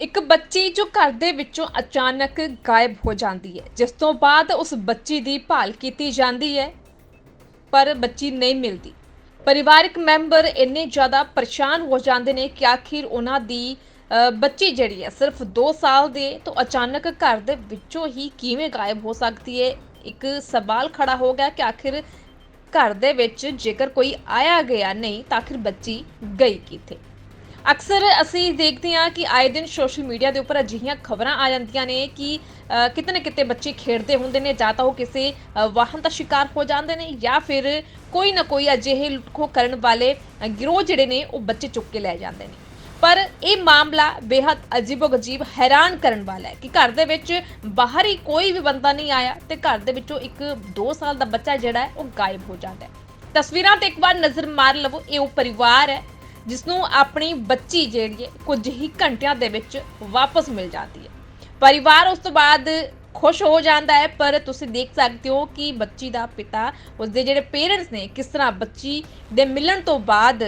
ਇੱਕ ਬੱਚੀ ਜੋ ਘਰ ਦੇ ਵਿੱਚੋਂ ਅਚਾਨਕ ਗਾਇਬ ਹੋ ਜਾਂਦੀ ਹੈ ਜਿਸ ਤੋਂ ਬਾਅਦ ਉਸ ਬੱਚੀ ਦੀ ਭਾਲ ਕੀਤੀ ਜਾਂਦੀ ਹੈ ਪਰ ਬੱਚੀ ਨਹੀਂ ਮਿਲਦੀ। ਪਰਿਵਾਰਕ ਮੈਂਬਰ ਇੰਨੇ ਜ਼ਿਆਦਾ ਪਰੇਸ਼ਾਨ ਹੋ ਜਾਂਦੇ ਨੇ ਕਿ ਆਖਿਰ ਉਹਨਾਂ ਦੀ ਅ, ਬੱਚੀ ਜਿਹੜੀ ਹੈ ਸਿਰਫ 2 ਸਾਲ ਦੇ ਤਾਂ ਅਚਾਨਕ ਘਰ ਦੇ ਵਿੱਚੋਂ ਹੀ ਕਿਵੇਂ ਗਾਇਬ ਹੋ ਸਕਦੀ ਹੈ? ਇੱਕ ਸਵਾਲ ਖੜਾ ਹੋ ਗਿਆ ਕਿ ਆਖਿਰ ਘਰ ਦੇ ਵਿੱਚ ਜੇਕਰ ਕੋਈ ਆਇਆ ਗਿਆ ਨਹੀਂ ਤਾਂ ਆਖਿਰ ਬੱਚੀ ਗਈ ਕਿੱਥੇ? ਅਕਸਰ ਅਸੀਂ ਦੇਖਦੇ ਹਾਂ ਕਿ ਆਏ ਦਿਨ ਸੋਸ਼ਲ ਮੀਡੀਆ ਦੇ ਉੱਪਰ ਅਜਿਹੀਆਂ ਖਬਰਾਂ ਆ ਜਾਂਦੀਆਂ ਨੇ ਕਿ ਅ, ਕਿਤੇ ਨਾ ਕਿਤੇ ਬੱਚੇ ਖੇਡਦੇ ਹੁੰਦੇ ਨੇ ਜਾਂ ਤਾਂ ਉਹ ਕਿਸੇ ਅ, ਵਾਹਨ ਦਾ ਸ਼ਿਕਾਰ ਹੋ ਜਾਂਦੇ ਨੇ ਜਾਂ ਫਿਰ ਕੋਈ ਨਾ ਕੋਈ ਅਜਿਹੇ ਲੁੱਟਖੋ ਕਰਨ ਵਾਲੇ ਅ, ਗਿਰੋਹ ਜਿਹੜੇ ਨੇ ਉਹ ਬੱਚੇ ਚੁੱਕ ਕੇ ਲੈ ਜਾਂਦੇ ਨੇ। ਪਰ ਇਹ ਮਾਮਲਾ ਬੇਹੱਦ ਅਜੀਬੋ-ਗਜੀਬ ਹੈਰਾਨ ਕਰਨ ਵਾਲਾ ਹੈ ਕਿ ਘਰ ਦੇ ਵਿੱਚ ਬਾਹਰ ਹੀ ਕੋਈ ਵੀ ਬੰਦਾ ਨਹੀਂ ਆਇਆ ਤੇ ਘਰ ਦੇ ਵਿੱਚੋਂ ਇੱਕ 2 ਸਾਲ ਦਾ ਬੱਚਾ ਜਿਹੜਾ ਹੈ ਉਹ ਗਾਇਬ ਹੋ ਜਾਂਦਾ ਹੈ। ਤਸਵੀਰਾਂ ਤੇ ਇੱਕ ਵਾਰ ਨਜ਼ਰ ਮਾਰ ਲਵੋ ਇਹ ਉਹ ਪਰਿਵਾਰ ਹੈ ਜਿਸ ਨੂੰ ਆਪਣੀ ਬੱਚੀ ਜਿਹੜੀ ਹੈ, ਕੁਝ ਹੀ ਘੰਟਿਆਂ ਦੇ ਵਿੱਚ ਵਾਪਸ ਮਿਲ ਜਾਂਦੀ ਹੈ। ਪਰਿਵਾਰ ਉਸ ਤੋਂ ਬਾਅਦ ਖੁਸ਼ ਹੋ ਜਾਂਦਾ ਹੈ, ਪਰ ਤੁਸੀਂ ਦੇਖ ਸਕਦੇ ਹੋ ਕਿ ਬੱਚੀ ਦਾ ਪਿਤਾ, ਉਸਦੇ ਜਿਹੜੇ ਪੇਰੈਂਟਸ ਨੇ, ਕਿਸ ਤਰ੍ਹਾਂ ਬੱਚੀ ਦੇ ਮਿਲਣ ਤੋਂ ਬਾਅਦ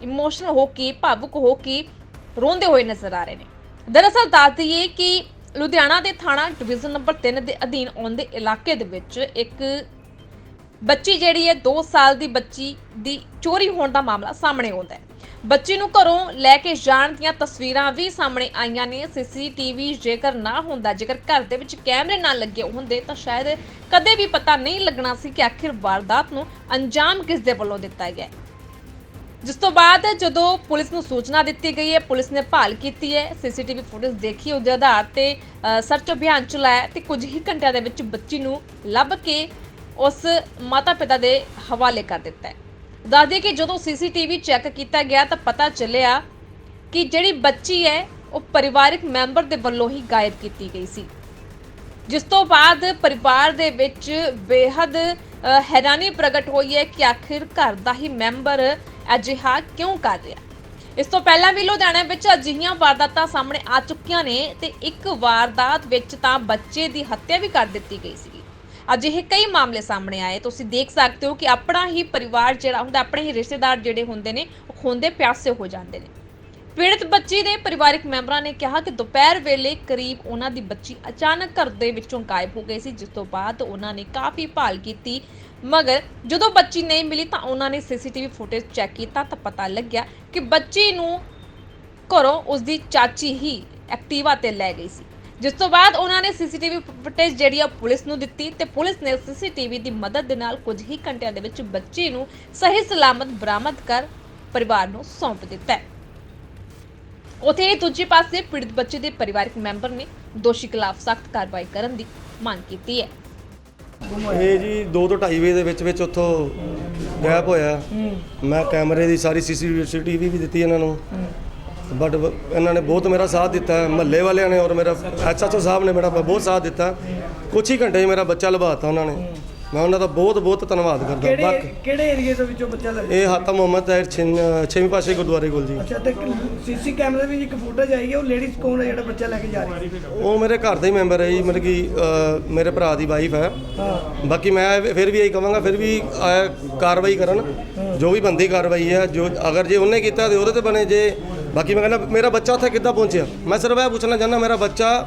ਇਮੋਸ਼ਨਲ ਹੋ ਕੇ, ਭਾਵੁਕ ਹੋ ਕੇ ਰੋਂਦੇ ਹੋਏ ਨਜ਼ਰ ਆ ਰਹੇ ਨੇ। ਦਰਅਸਲ ਦੱਸ ਦਈਏ ਕਿ ਲੁਧਿਆਣਾ ਦੇ ਥਾਣਾ ਡਿਵੀਜ਼ਨ ਨੰਬਰ 3 ਦੇ ਅਧੀਨ ਆਉਂਦੇ ਇਲਾਕੇ ਦੇ ਵਿੱਚ ਇੱਕ ਬੱਚੀ ਜਿਹੜੀ ਹੈ 2 ਸਾਲ ਦੀ ਬੱਚੀ ਦੀ ਚੋਰੀ ਹੋਣ ਦਾ ਮਾਮਲਾ ਸਾਹਮਣੇ ਆਉਂਦਾ ਹੈ। ਬੱਚੀ ਨੂੰ ਘਰੋਂ ਲੈ ਕੇ ਜਾਣ ਦੀਆਂ ਤਸਵੀਰਾਂ ਵੀ ਸਾਹਮਣੇ ਆਈਆਂ ਨੇ। ਸੀਸੀਟੀਵੀ ਜੇਕਰ ਨਾ ਹੁੰਦਾ, ਜੇਕਰ ਘਰ ਦੇ ਵਿੱਚ ਕੈਮਰੇ ਨਾ ਲੱਗੇ ਹੁੰਦੇ, ਤਾਂ ਸ਼ਾਇਦ ਕਦੇ ਵੀ ਪਤਾ ਨਹੀਂ ਲੱਗਣਾ ਸੀ ਕਿ ਆਖਿਰ ਵਾਰਦਾਤ ਨੂੰ ਅੰਜਾਮ ਕਿਸ ਦੇ ਵੱਲੋਂ ਦਿੱਤਾ ਗਿਆ ਜਿਸ ਤੋਂ ਬਾਅਦ ਜਦੋਂ ਪੁਲਿਸ ਨੂੰ ਸੂਚਨਾ ਦਿੱਤੀ ਗਈ ਹੈ, ਪੁਲਿਸ ਨੇ ਭਾਲ ਕੀਤੀ ਹੈ। ਸੀਸੀਟੀਵੀ ਫੁਟੇਜ ਦੇਖੀ, ਉਹਦੇ ਆਧਾਰ ਤੇ ਸਰਚ ਅਭਿਆਨ ਚਲਾਇਆ ਤੇ ਕੁਝ ਹੀ ਘੰਟਿਆਂ ਦੇ ਵਿੱਚ ਬੱਚੀ ਨੂੰ ਲੱਭ ਕੇ ਉਸ ਮਾਤਾ-ਪਿਤਾ ਦੇ ਹਵਾਲੇ ਕਰ ਦਿੱਤਾ ਹੈ। ਦੱਸਦੇ ਕਿ ਜਦੋਂ ਸੀਸੀਟੀਵੀ ਚੈੱਕ ਕੀਤਾ ਗਿਆ ਤਾਂ ਪਤਾ ਚੱਲਿਆ ਕਿ ਜਿਹੜੀ ਬੱਚੀ ਹੈ, ਉਹ ਪਰਿਵਾਰਕ ਮੈਂਬਰ ਦੇ ਵੱਲੋਂ ਹੀ ਗਾਇਬ ਕੀਤੀ ਗਈ ਸੀ। ਜਿਸ ਤੋਂ ਬਾਅਦ ਪਰਿਵਾਰ ਦੇ ਵਿੱਚ ਬੇਹੱਦ ਹੈਰਾਨੀ ਪ੍ਰਗਟ ਹੋਈ ਹੈ ਕਿ ਆਖਿਰ ਘਰ ਦਾ ਹੀ ਮੈਂਬਰ ਅਜਿਹਾ ਕਿਉਂ ਕਰ ਰਿਹਾ? ਇਸ ਤੋਂ ਪਹਿਲਾਂ ਵੀ ਲੁਧਿਆਣਾ ਵਿੱਚ ਅਜਿਹੀਆਂ ਵਾਰਦਾਤਾਂ ਸਾਹਮਣੇ ਆ ਚੁੱਕੀਆਂ ਨੇ ਤੇ ਇੱਕ ਵਾਰਦਾਤ ਵਿੱਚ ਤਾਂ ਬੱਚੇ ਦੀ ਹੱਤਿਆ ਵੀ ਕਰ ਦਿੱਤੀ ਗਈ ਸੀ ਅਜਿਹੇ ਕਈ ਮਾਮਲੇ ਸਾਹਮਣੇ ਆਏ। ਤੁਸੀਂ ਦੇਖ ਸਕਦੇ ਹੋ ਕਿ ਆਪਣਾ ਹੀ ਪਰਿਵਾਰ ਜਿਹੜਾ ਹੁੰਦਾ, ਆਪਣੇ ਹੀ ਰਿਸ਼ਤੇਦਾਰ ਜਿਹੜੇ ਹੁੰਦੇ ਨੇ, ਉਹ ਖੁੰਦੇ ਪਿਆਸੇ ਹੋ ਜਾਂਦੇ ਨੇ। ਪੀੜਤ ਬੱਚੀ ਦੇ ਪਰਿਵਾਰਕ ਮੈਂਬਰਾਂ ਨੇ ਕਿਹਾ ਕਿ ਦੁਪਹਿਰ ਵੇਲੇ ਕਰੀਬ ਉਹਨਾਂ ਦੀ ਬੱਚੀ ਅਚਾਨਕ ਘਰ ਦੇ ਵਿੱਚੋਂ ਗਾਇਬ ਹੋ ਗਈ ਸੀ। ਜਿਸ ਤੋਂ ਬਾਅਦ ਉਹਨਾਂ ਨੇ ਕਾਫੀ ਭਾਲ ਕੀਤੀ। ਮਗਰ ਜਦੋਂ ਬੱਚੀ ਨਹੀਂ ਮਿਲੀ ਤਾਂ ਉਹਨਾਂ ਨੇ ਸੀਸੀਟੀਵੀ ਫੁਟੇਜ ਚੈੱਕ ਕੀਤਾ ਤਾਂ ਪਤਾ ਲੱਗਿਆ ਕਿ ਬੱਚੀ ਨੂੰ ਘਰੋਂ ਉਸਦੀ ਚਾਚੀ ਹੀ ਐਕਟਿਵਾ ਤੇ ਲੈ ਗਈ ਸੀ। ਜਿਸ ਤੋਂ ਬਾਅਦ ਉਹਨਾਂ ਨੇ ਸੀਸੀਟੀਵੀ ਫੁਟੇਜ ਜਿਹੜੀ ਆ ਪੁਲਿਸ ਨੂੰ ਦਿੱਤੀ ਤੇ ਪੁਲਿਸ ਨੇ ਸੀਸੀਟੀਵੀ ਦੀ ਮਦਦ ਦੇ ਨਾਲ ਕੁਝ ਹੀ ਘੰਟਿਆਂ ਦੇ ਵਿੱਚ ਬੱਚੀ ਨੂੰ ਸਹੀ ਸਲਾਮਤ ਬਰਾਮਦ ਕਰ ਪਰਿਵਾਰ ਨੂੰ ਸੌਂਪ ਦਿੱਤਾ ਹੈ। ਉਥੇ ਦੂਜੇ ਪਾਸੇ ਪੀੜਤ ਬੱਚੇ ਦੇ ਪਰਿਵਾਰਕ ਮੈਂਬਰ ਨੇ ਦੋਸ਼ੀ ਖਿਲਾਫ ਸਖਤ ਕਾਰਵਾਈ ਕਰਨ ਦੀ ਮੰਗ ਕੀਤੀ ਹੈ। ਇਹ ਜੀ 2 ਤੋਂ 2.5 ਵਜੇ ਦੇ ਵਿੱਚ ਵਿੱਚ ਉੱਥੋਂ ਗਾਇਬ ਹੋਇਆ। ਮੈਂ ਕੈਮਰੇ ਦੀ ਸਾਰੀ ਸੀਸੀਟੀਵੀ ਵੀ ਦਿੱਤੀ ਇਹਨਾਂ ਨੂੰ। ਬਟ ਇਹਨਾਂ ਨੇ ਬਹੁਤ ਮੇਰਾ ਸਾਥ ਦਿੱਤਾ ਮਹੱਲੇ ਵਾਲਿਆਂ ਨੇ ਔਰ ਮੇਰਾ ਐਸਐਚਓ ਸਾਹਿਬ ਨੇ ਮੇਰਾ ਬਹੁਤ ਸਾਥ ਦਿੱਤਾ। ਕੁਛ ਹੀ ਘੰਟੇ 'ਚ ਮੇਰਾ ਬੱਚਾ ਲਵਾਤਾ ਉਹਨਾਂ ਨੇ। ਮੈਂ ਉਹਨਾਂ ਦਾ ਬਹੁਤ ਬਹੁਤ ਧੰਨਵਾਦ ਕਰਦਾ। ਕਿਹੜੇ ਬਾਕੀ ਕਿਹੜੇ ਏਰੀਏ ਦੇ ਵਿੱਚੋਂ ਬੱਚਾ ਲੱਗਾ ਇਹ ਹਾਤਾ ਮੁਹੰਮਦ ਛਿੰਨ- ਛੇਵੀਂ ਪਾਸੇ ਗੁਰਦੁਆਰੇ ਕੋਲ ਜੀ। ਅੱਛਾ ਤੇ ਸੀਸੀ ਕੈਮਰੇ ਵਿੱਚ ਇੱਕ ਫੁਟੇਜ ਆਈ ਹੈ ਉਹ ਲੇਡੀਜ਼ ਕੌਣ ਹੈ ਜਿਹੜਾ ਬੱਚਾ ਲੈ ਕੇ ਜਾ ਰਹੀ? ਹੈ ਉਹ ਮੇਰੇ ਘਰ ਦਾ ਹੀ ਮੈਂਬਰ ਹੈ ਜੀ ਮਤਲਬ ਕਿ ਮੇਰੇ ਭਰਾ ਦੀ ਵਾਈਫ ਹੈ। ਹਾਂ। ਬਾਕੀ ਮੈਂ ਫਿਰ ਵੀ ਇਹੀ ਕਹਾਂਗਾ ਫਿਰ ਵੀ ਕਾਰਵਾਈ ਕਰਨ। ਜੋ ਵੀ ਬੰਦੀ ਕਾਰਵਾਈ ਹੈ ਜੋ ਅਗਰ ਜੇ ਉਹਨੇ ਕੀਤਾ ਤੇ ਉਹਦੇ ਤੇ ਬਣੇ ਜੇ ਬਾਕੀ ਮੈਂ ਕਹਿੰਦਾ, ਮੇਰਾ ਬੱਚਾ ਉੱਥੇ ਕਿੱਦਾਂ ਪਹੁੰਚਿਆ? ਮੈਂ ਸਿਰਫ ਇਹ ਪੁੱਛਣਾ ਚਾਹੁੰਦਾ, ਮੇਰਾ ਬੱਚਾ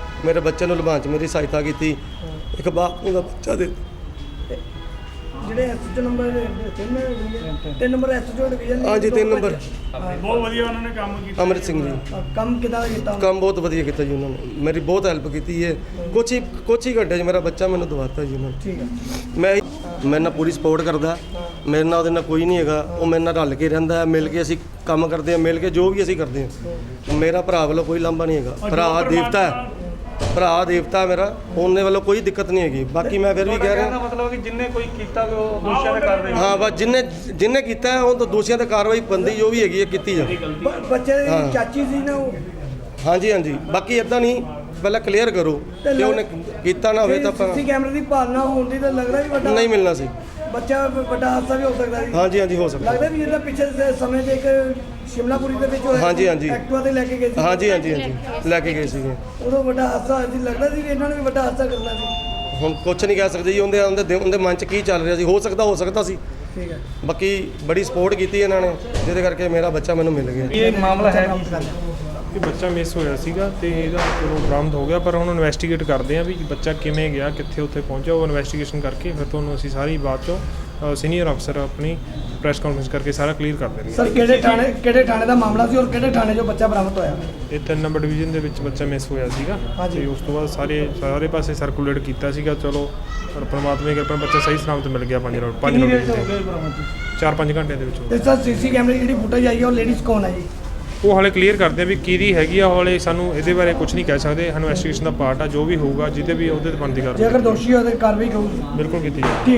ਮੇਰੇ ਬੱਚੇ ਨੂੰ ਲਭਾਉਣ 'ਚ ਮੇਰੀ ਸਹਾਇਤਾ ਕੀਤੀ। ਇੱਕ ਬਾਪ ਨੂੰ ਦਾ ਬੱਚਾ ਦੇ ਜਿਹੜੇ ਐਸਐਚਓ ਨੰਬਰ ਤਿੰਨ ਤਿੰਨ ਨੰਬਰ ਐਸਐਚਓ ਡਿਵੀਜ਼ਨ ਹਾਂਜੀ, ਤਿੰਨ ਨੰਬਰ। ਬਹੁਤ ਵਧੀਆ ਉਹਨਾਂ ਨੇ ਕੰਮ ਕੀਤਾ। ਅਮਰਿਤ ਸਿੰਘ ਜੀ। ਕੰਮ ਕਿਦਾਂ ਕੀਤਾ? ਕੰਮ ਬਹੁਤ ਵਧੀਆ ਕੀਤਾ ਜੀ ਉਹਨਾਂ ਨੇ। ਮੇਰੀ ਬਹੁਤ ਹੈਲਪ ਕੀਤੀ ਹੈ ਕੁਛ ਹੀ ਕੁਛ ਹੀ ਘੰਟੇ 'ਚ ਮੇਰਾ ਬੱਚਾ ਮੈਨੂੰ ਦਵਾਤਾ ਜੀ ਉਹਨਾਂ ਨੇ। ਠੀਕ ਹੈ ਮੈਂ ਮੇਰੇ ਨਾਲ ਪੂਰੀ ਸਪੋਰਟ ਕਰਦਾ। ਮੇਰੇ ਨਾਲ ਉਹਦੇ ਨਾਲ ਕੋਈ ਨਹੀਂ ਹੈਗਾ। ਉਹ ਮੇਰੇ ਨਾਲ ਰਲ ਕੇ ਰਹਿੰਦਾ ਹੈ। ਮਿਲ ਕੇ ਅਸੀਂ ਕੰਮ ਕਰਦੇ ਹਾਂ ਮਿਲ ਕੇ ਜੋ ਵੀ ਅਸੀਂ ਕਰਦੇ ਹਾਂ। ਮੇਰਾ ਭਰਾ ਵੱਲੋਂ ਕੋਈ ਲਾਂਭਾ ਨਹੀਂ ਹੈਗਾ। ਭਰਾ ਦੇਵਤਾ ਹੈ। ਭਰਾ ਦੇਵਤਾ ਮੇਰਾ ਉਹਨੇ ਵੱਲੋਂ ਕੋਈ ਦਿੱਕਤ ਨਹੀਂ ਹੈਗੀ ਬਾਕੀ ਮੈਂ ਫਿਰ ਵੀ ਕਹਿ ਰਿਹਾ ਮਤਲਬ ਕਿ ਜਿੰਨੇ ਕੋਈ ਕੀਤਾ ਉਹ ਦੋਸ਼ੀਆਂ ਦੇ ਕਾਰਵਾਈ ਹਾਂ ਬਸ ਜਿੰਨੇ ਜਿੰਨੇ ਕੀਤਾ ਉਹ ਤਾਂ ਦੋਸ਼ੀਆਂ ਤੇ ਕਾਰਵਾਈ ਬੰਦੀ ਜੋ ਵੀ ਹੈਗੀ ਹੈ ਕੀਤੀ ਜਾਵੇ ਬੱਚੇ ਦੀ। ਚਾਚੀ ਸੀ ਨਾ ਉਹ ਹਾਂਜੀ ਹਾਂਜੀ ਬਾਕੀ ਇਦਾਂ ਨਹੀਂ ਪਹਿਲਾਂ ਕਲੀਅਰ ਕਰੋ ਤੇ ਕਿ ਉਹਨੇ ਕੀਤਾ ਨਾ ਹੋਵੇ ਤਾਂ ਸੀਸੀ ਆਪਾਂ ਕੈਮਰੇ ਦੀ ਭਾਲਣਾ ਹੋਣ ਦੀ ਤਾਂ ਲੱਗਦਾ ਵੀ ਵੱਡਾ ਨਹੀਂ ਮਿਲਣਾ ਸੀ। ਬੱਚਾ ਵੱਡਾ ਹਾਦਸਾ ਵੀ ਹੋ ਸਕਦਾ ਸੀ। ਹਾਂਜੀ ਹਾਂਜੀ ਹੋ ਸਕਦਾ। ਲੱਗਦਾ ਵੀ ਜਿਹੜਾ ਪਿੱਛੇ ਦੇ ਸਮੇਂ ਦੇ ਇੱਕ ਸ਼ਿਮਲਾਪੁਰੀ ਦੇ ਵਿੱਚ ਹੋਇਆ ਹਾਂਜੀ, ਹਾਂਜੀ। ਐਕਟਿਵਾ ਤੇ ਲੈ ਕੇ ਗਏ ਸੀ। ਹਾਂਜੀ ਹਾਂਜੀ ਹਾਂਜੀ। ਲੈ ਕੇ ਗਏ ਸੀਗੇ। ਉਦੋਂ ਵੱਡਾ ਹਾਦਸਾ ਹੋਇਆ ਸੀ ਲੱਗਦਾ ਸੀ ਵੀ ਇਹਨਾਂ ਨੇ ਵੀ ਵੱਡਾ ਹਾਦਸਾ ਕਰਨਾ ਸੀ। ਹੁਣ ਕੁਝ ਨਹੀਂ ਕਹਿ ਸਕਦੇ ਜੀ ਉਹਦੇ ਉਹਦੇ ਦਿ- ਉਹਦੇ ਮਨ 'ਚ ਕੀ ਚੱਲ ਰਿਹਾ ਸੀ? ਹੋ ਸਕਦਾ ਹੋ ਸਕਦਾ ਸੀ। ਠੀਕ ਹੈ। ਬਾਕੀ ਬੜੀ ਸਪੋਰਟ ਕੀਤੀ ਇਹਨਾਂ ਨੇ ਜਿਹਦੇ ਕਰਕੇ ਮੇਰਾ ਬੱਚਾ ਮੈਨੂੰ ਮਿਲ ਗਿਆ। ਇਹ ਮਾਮਲਾ ਹੈ। ਇਹ ਬੱਚਾ ਮਿਸ ਹੋਇਆ ਸੀਗਾ ਤੇ ਇਹਦਾ ਚਲੋ ਬਰਾਮਦ ਹੋ ਗਿਆ ਪਰ ਹੁਣ ਇਨਵੈਸਟੀਗੇਟ ਕਰਦੇ ਆ ਵੀ ਬੱਚਾ ਕਿਵੇਂ ਗਿਆ ਕਿੱਥੇ ਉੱਥੇ ਪਹੁੰਚਿਆ ਉਹ ਇਨਵੈਸਟੀਗੇਸ਼ਨ ਕਰਕੇ ਫਿਰ ਤੁਹਾਨੂੰ ਅਸੀਂ ਸਾਰੀ ਬਾਤ ਚੋਂ ਸੀਨੀਅਰ ਅਫਸਰ ਆਪਣੀ ਪ੍ਰੈਸ ਕਾਨਫਰੰਸ ਕਰਕੇ ਸਾਰਾ ਕਲੀਅਰ ਕਰ ਦੇਣਗੇ। ਸਰ ਕਿਹੜੇ ਥਾਣੇ ਕਿਹੜੇ ਥਾਣੇ ਦਾ ਮਾਮਲਾ ਸੀ ਔਰ ਕਿਹੜੇ ਥਾਣੇ 'ਚੋਂ ਬੱਚਾ ਬਰਾਮਦ ਹੋਇਆ? ਇਹ ਤਿੰਨ ਨੰਬਰ ਡਿਵੀਜ਼ਨ ਦੇ ਵਿੱਚ ਬੱਚਾ ਮਿਸ ਹੋਇਆ ਸੀਗਾ। ਤੇ ਉਸ ਤੋਂ ਬਾਅਦ ਸਾਰੇ ਸਾਰੇ ਪਾਸੇ ਸਰਕੂਲੇਟ ਕੀਤਾ ਸੀਗਾ ਚਲੋ ਪਰ ਪ੍ਰਮਾਤਮਾ ਦੀ ਕਿਰਪਾ ਬੱਚਾ ਸਹੀ ਸਲਾਮਤ ਮਿਲ ਗਿਆ 5 ਰੋਡ 5 ਕਿੰਨੀ ਰੋਡ ਦੇਰ 'ਚ ਹੋ ਗਏ ਬਰਾਮਦ? 4-5 ਘੰਟੇ ਦੇ ਵਿੱਚ ਤੇ ਸਰ ਸੀਸੀ ਕੈਮਰੇ ਜਿਹੜੀ ਫੁਟੇਜ ਆਈ ਹੈ ਉਹ ਲੇਡੀਜ਼ ਕੌਣ ਹੈ ਜੀ? ਉਹ ਹਾਲੇ ਕਲੀਅਰ ਕਰਦੇ ਆ ਵੀ ਕਿਹਦੀ ਹੈਗੀ ਆ ਹਾਲੇ ਸਾਨੂੰ ਇਹਦੇ ਬਾਰੇ ਕੁਝ ਨਹੀਂ ਕਹਿ ਸਕਦੇ। ਇਨਵੈਸਟੀਗੇਸ਼ਨ ਦਾ ਪਾਰਟ ਆ ਜੋ ਵੀ ਹੋਊਗਾ ਜਿਹਦੇ ਵੀ ਉਹਦੇ ਤੇ ਬਣਦੀ ਜੇ ਕਰਦੇ ਅਗਰ ਦੋਸ਼ੀ ਹੋਵੇ ਤਾਂ ਕਾਰਵਾਈ ਕਰੂਗੀ ਬਿਲਕੁਲ ਕੀਤੀ ਜਾਵੇ